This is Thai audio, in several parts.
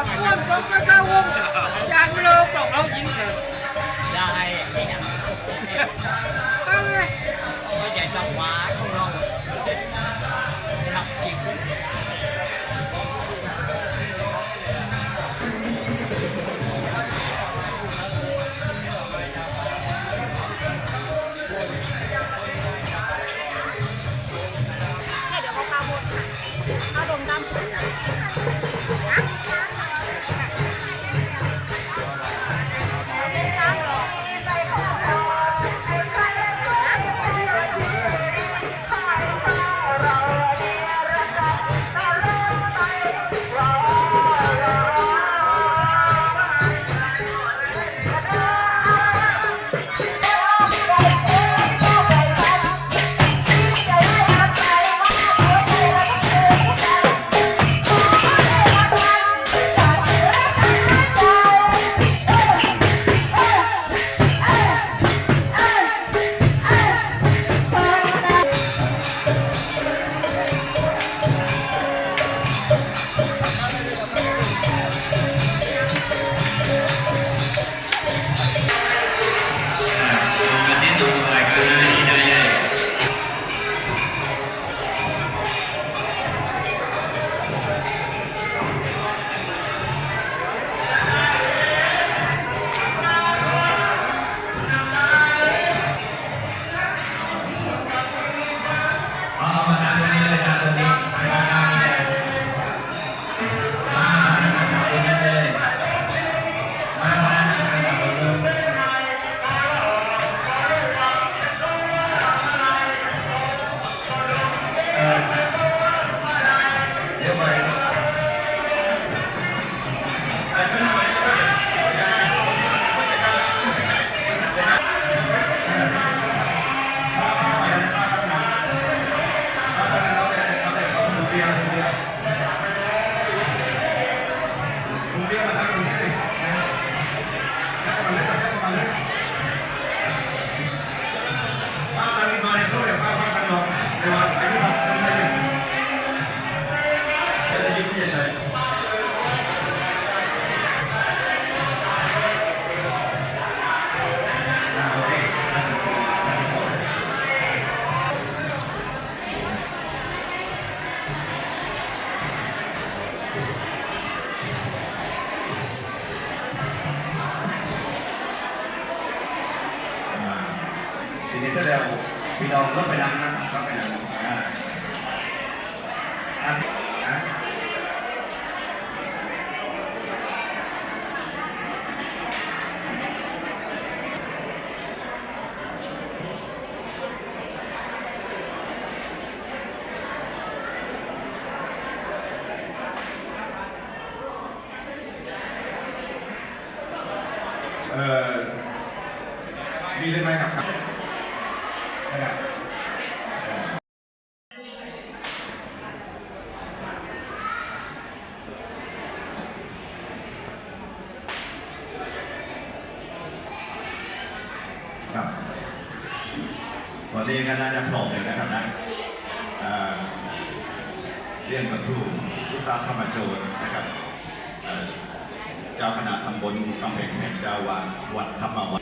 ร่วมจบกล้าวงจากเรือกเอาหญิงเถอได้ไอ้หนังเอ้ยโอ้ยใหญ่จังหวะ อนนี้ก็น่าจะโปร่งเลยนะครับนะเรื่องบรรทุกทุตาธรรมโจรนะครับ เจ้าคณะตำบลกำแห่งแห่งเจ้าวาดวัดธรรมวัด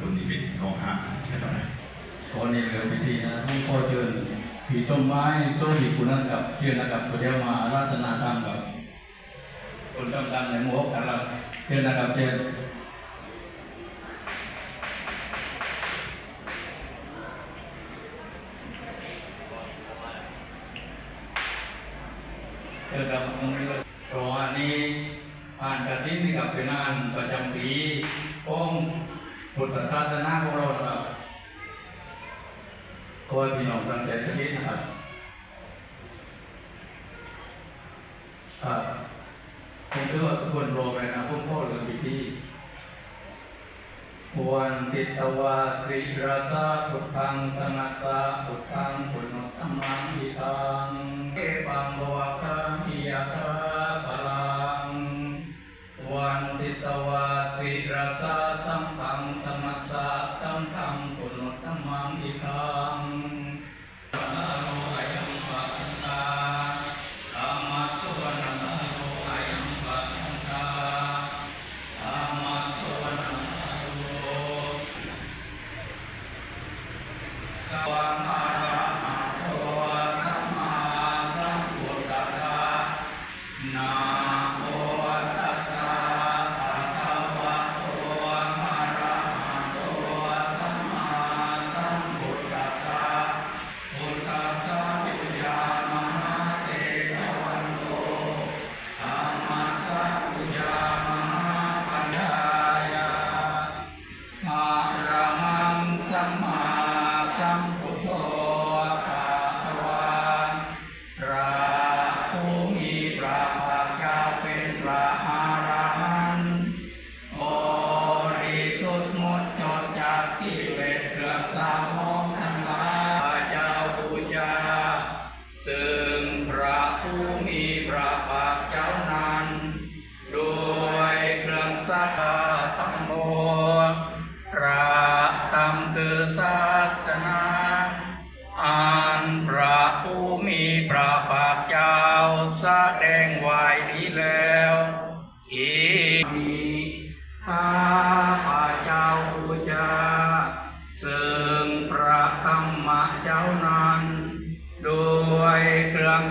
คุณนิมิตของห้างใช่ไหมตอนนี้เหลือพิธีนะต้องขอเชิญผีชมไม้โซ่ผีคุณนั่นกับเชียนนะครับตัวเดียวมาราธนาธรรมกับคนกำลังในหมู่กันละเชิญนะครับเชิญเชิญครับตรงนี้เลยเพราะว่านี่ผ่านกระถิ่นนี่กับเป็นงานประจำปีของ พุทธศาสนาของเรานะครับขอให้พี่น้องตั้งใจสักนิดนะครับครับผมเชื่อว่าทุกคนรอไปนะผมพ่อเรื่องพิธีวันติตวาสิชราสาพุทธังสนัสสะพุทธังปุณณตัมมังอิทังเอปังบวะ ระหังสัมมาสัม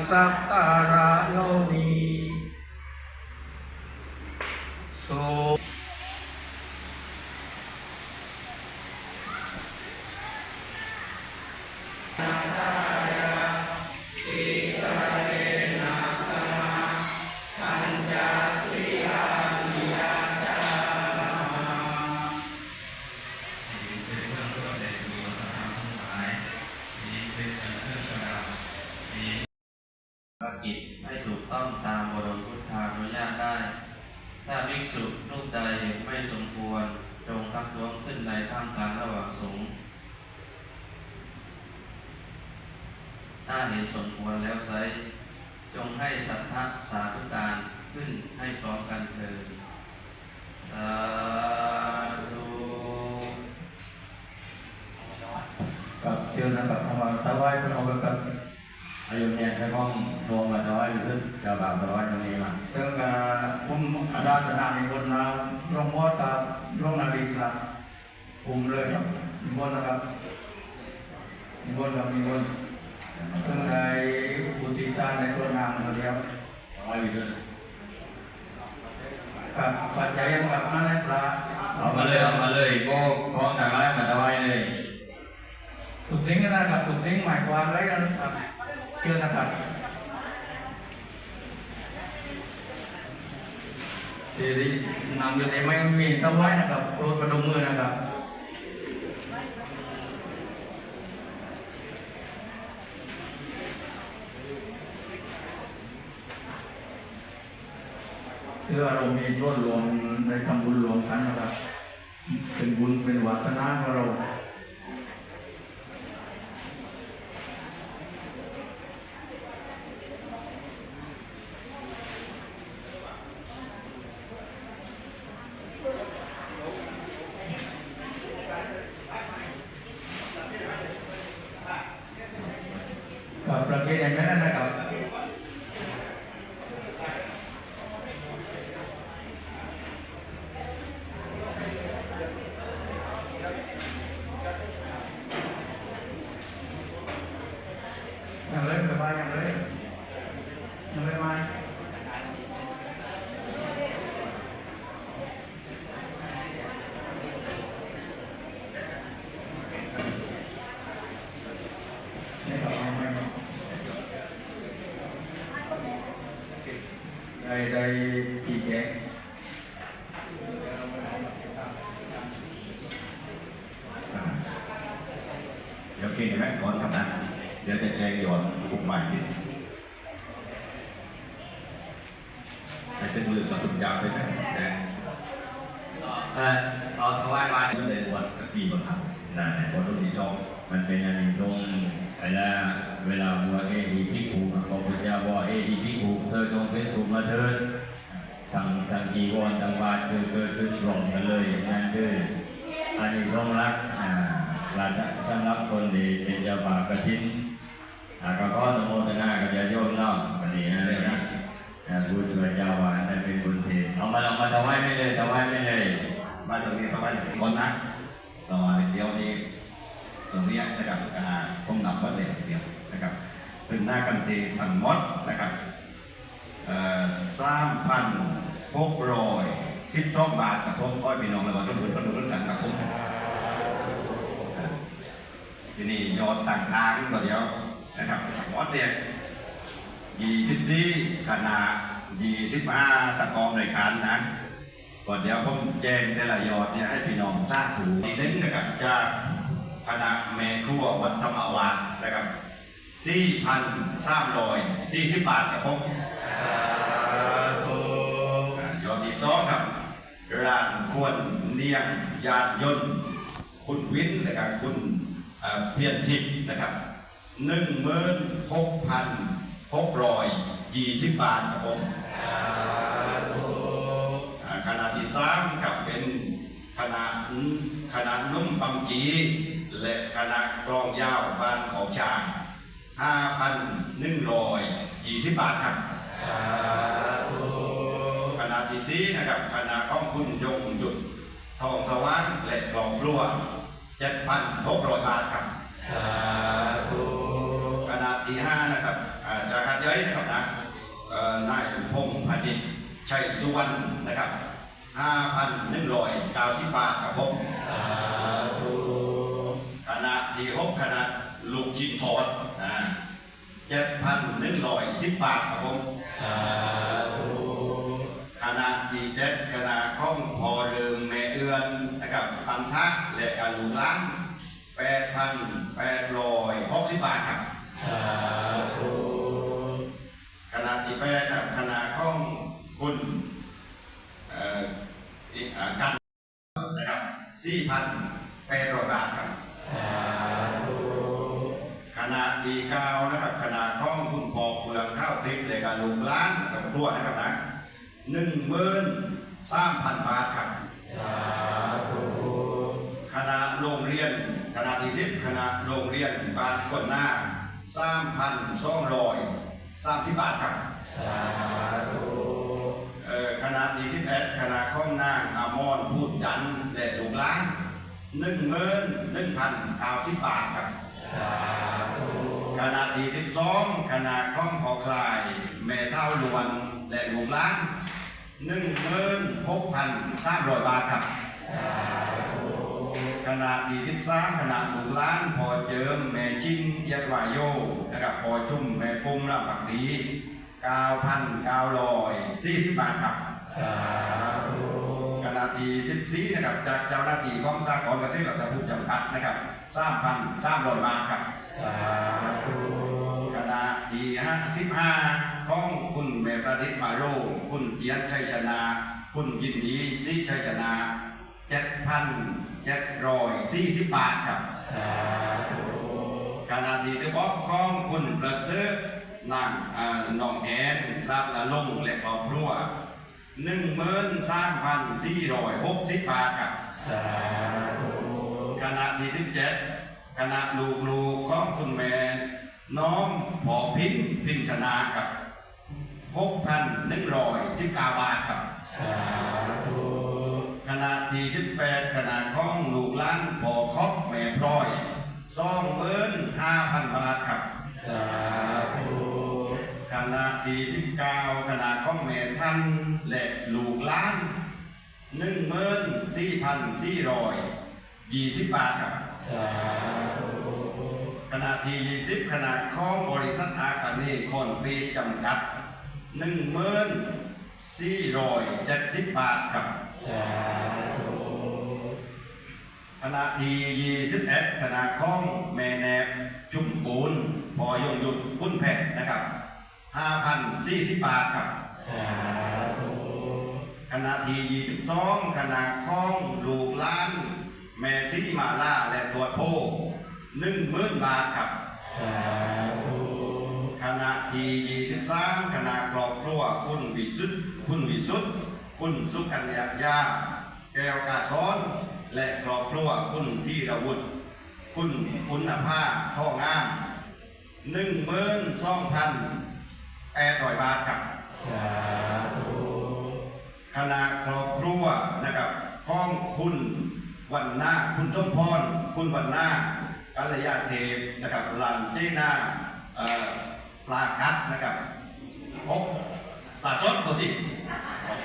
เกับเชิญนะครับเอามาถวายพระองค์กับอายุเนี่ยจะต้องรวมกับร้อยหรือจะแบบร้อยตรงนี้มาซึ่งอ่าผมอาราธนาในบนเราหลวงพ่อตาหลวงนาฬิกาผมเลยครับมีบนนะครับมีบนครับมีบนซึ่งในอุติตาในตัวนามเราเดียวร้อยอยู่ด้วยกับปัจจัยยังกับนั่นแหละพระเอามาเลยเอามาเลยก็พร้อมจากร้อยมาถวายเลย ถูกทิ้งกันนะครับถูกทิ้งหมายความอะไรกันครับเชื่อนะครับทีนี้นำอยู่ในไม่มีต้องไว้นะครับโปรดประดมมือนะครับเพื่อเรามีร่วมรวมในทำบุญรวมกันนะครับ เป็นบุญเป็นวาสนาของเรา กับประเภทอย่างนั้นนะครับ ยังไม่มา ได้ได้กี่แกงเดี๋ยวกินไหมก่อนครับนะเดี๋ยวจะแจงย้อนกลุ่มใหม่ดิให้เป็นมือกับตุ่มยาวไปไหมนะ เออเอาถวายมา ก็เลยวัดกะปีบนทางนะคนรุ่นที่จอง มันเป็นอันนี้ตรงเวลาเวลาบัวเอทีพิคูพระพุทธเจ้าว่าเอทีพิคูเธอจงเป็นสุข มาเถิดทางทางกีวรทางบาทคือเกิดขึ้นรวมกันเลยนั่นคืออันนี้ต้องรักหลานท่านรับคนดีเป็นเจ้าบากระทินอาก็ขออนโมทนากับญาโยมเนาวันนี้นะเลยนะอ่าผู้ช่วยเจ้าวาดได้เป็นคนเทศเอามาลองมาถวายไม่เลยถวายไม่เลยมาตรงนี้ทำไมคนนะต่อเดียวนี้ตรงนี้นะครับอ่าผมนับว่าเลยเดียวนะครับเป็นหน้ากันเททั้งหมดนะครับ สามพันหกร้อยสิบสองบาทกับผมอ้อยพี่น้องระหว่าทุกคนก็ดูด้วยกันกับผมทีนี้ยอดต่างทางก็เดียวนะครับหมดเนี่ยยี่สิบสี่ขนาดยี่สิบห้าตะกองในการนะก่อนเดี๋ยวผมแจ้งแต่ละยอดเนี่ยให้พี่น้องทราบถูกอีกหนึงนะครับจากคณะแม่ครัววัดธรรมวาสนะครับสี่พันสามร้อยสี่สิบบาทครับผม สองครับร้านควรเนียงยานยนต์ คุณวินนะครับคุณเพียรทิพย์นะครับหนึ่งหมื่นหกพันหกร้อยยี่สิบบาทครับผมอ่าขนาดที่สามกับเป็นขนาดขนาดนุ่มปังจีและขนาดกลองยาวบ้านของชางห้าพันหนึ่งร้อยยี่สิบบาทครับ ที่สี่นะครับขนาดของคุณยงหยุดทองสว่างและกลองรั่วเจ็ดพันหกร้อยบาทครับขนาดที่ห้านะครับอ่าจากการย้อยนะครับนะเอ่อนายพงษ์พดิษฐ์ชัยสุวรรณนะครับ5,190บาทครับผมคณะที่หกคณะลูกชิ้นทอดนะ7,110บาทครับผมคณะที่เจ็ดคณะข้องพอเดิมแม่เอือน นะครับพันธะและอนุล้าน8,860บาทครับคณะที่แปดนะครับคณะข้องคุณเอ่ออีกอ่ากันนะครับสี่พันแปดร้อยบาทครับคณะที่เก้านะครับคณะข้องคุณพอเฟืองข้าวพริกและการลูกล้านกับครัวนะครับนะหนึ่งหมื่นสามพันบาทครับค ณะโรงเรียนคณะที่สิบคณะโรงเรียนบ้านคนหน้าสามพันสองร้อยสามสิบบาทครับเอ่อคณะที่สิบเอ็ดคณะข้องนางอามอนพูดจันทร์และลูกหล้านหนึ่งหมื่นหนึ่งพันเก้าสิบบาทครับคณะที่สิบสองคณะข้องพอคลายแม่เท่าลวนและลูกหล้านหนึ่งหมื่นหกพันสามร้อยบาทครับ คณะที่สิบสามคณะลูกหล้าน พอเจิมแม่ชินเยัดวายโยนะครับพอชุ่มแม่ปุ้มรับผักดี9,940บาทครับคณะที่14นะครับจากเจ้าหน้าที่กองสร้างกองกระเทศเราจะพูดจำกัดนะครับ3,300บาทครับคณะที่55ของคุณแม่ประดิษฐ์มาโรคุณเกียรติชัยชนะ คุณยินดีศรีชัยชนะ 7,740บาทครับขณะที่จะบอกของคุณประเสริฐนางอ่าน้องแอนรับละลงและครอบครัวหนึ่งหมื่นสามพันสี่ร้อยหกสิบบาทครับคณะที่สิบเจ็ดคณะลูกลูกๆของคุณแม่ น้องพอพินพินชนากับหกพันหนึ่งร้อยสิบเก้าบาทครับคณะที่สิบแปดคณะ สองหมื่นห้าพันบาทครับสาธุคณะที่สิบ49ขนาดของเมทันและลูกล้านหนึ่งหมื่นสี่พันสี่ร้อยยี่สิบบาทครับสาธุขณะที่ยี่สิบขนาดของบริษัทอาคาเนีคอนปีจำกัดหนึ่งหมื่นสี่ร้อยเจ็ดสิบบาทครับ คณะทียี่สิบเอ็ดคณะข้องแม่แนบชุมปูนพอยงหยุดพุ่นแพทย์นะครับห้าพันสี่สิบบาทครับคณะทียี่สิบสองคณะข้องลูกล้าน แม่ซิมาล่าและตัวโพหนึ่งหมื่นบาทครับคณะทียี่สิบสามคณะครอบครัวคุณวิสุทธ์คุณวิสุทธ์คุณสุกัญญายาแก้วกาซ้อน และครอบครัวคุณที่ระวุฒิคุณคุณภาพท่องามหนึ่งหมื่นสองพันแปดร้อยบาทครับคณะครอบครัวนะครับห้องคุณวันหน้าคุณสมพร คุณวันหน้ากัลยาเทพนะครับลานเจนาเอ่อปลากัดนะครับพบปลาชดตัวที่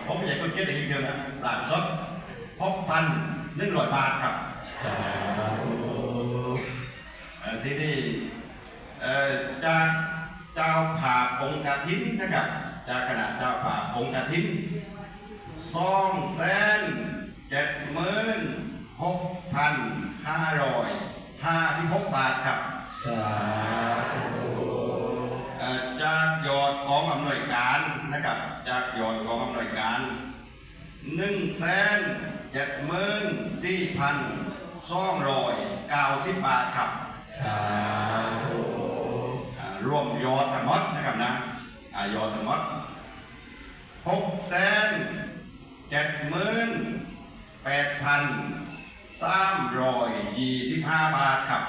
ผมไม่อยากคนเก็ตอีกเดียวนะปลาชดพบพัน หนึ่งร้อยบาทครับเอ่อที่นี่เอ่อจากเจ้าผาองค์กฐินนะครับ จากคณะเจ้าผาองค์กฐินสองแสนเจ็ดหมื่นหกพันห้าร้อยห้าสิบหกบาทครับเอ่อจากยอดของอำนวยการนะครับ จากยอดของอำนวยการหนึ่งแสน เจ็ดหมื่นสี่พันสองร้อยเก้าสิบบาทครับอ่ารวมยอดทั้งหมดนะครับนะอ่ายอดทั้งหมดหกแสนเจ็ดหมื่นแปดพันสามร้อยยี่สิบห้าบาทครับ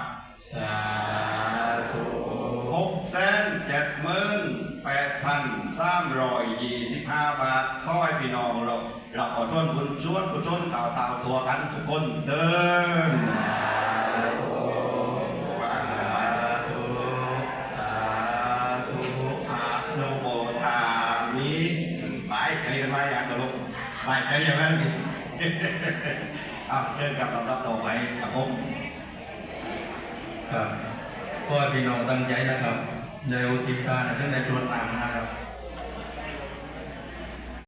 หกแสนเจ็ดหมื่นแปดพันสามร้อยยี่สิบห้าบาทขอให้พี่น้องเรา เราขอชวนบุญชวนบุญชนเต่าเต่าตัวกันทุกคนเดินฝากกันไว้โนโมทามิบายใจกันไว้อย่างตลกบายใจอย่างนั้นนี่เอาเชิญกับลำดับต่อไปครับผมครับก็ให้พี่น้องตั้งใจนะครับในอุทิศการเรื่องในชวนตามนะครับ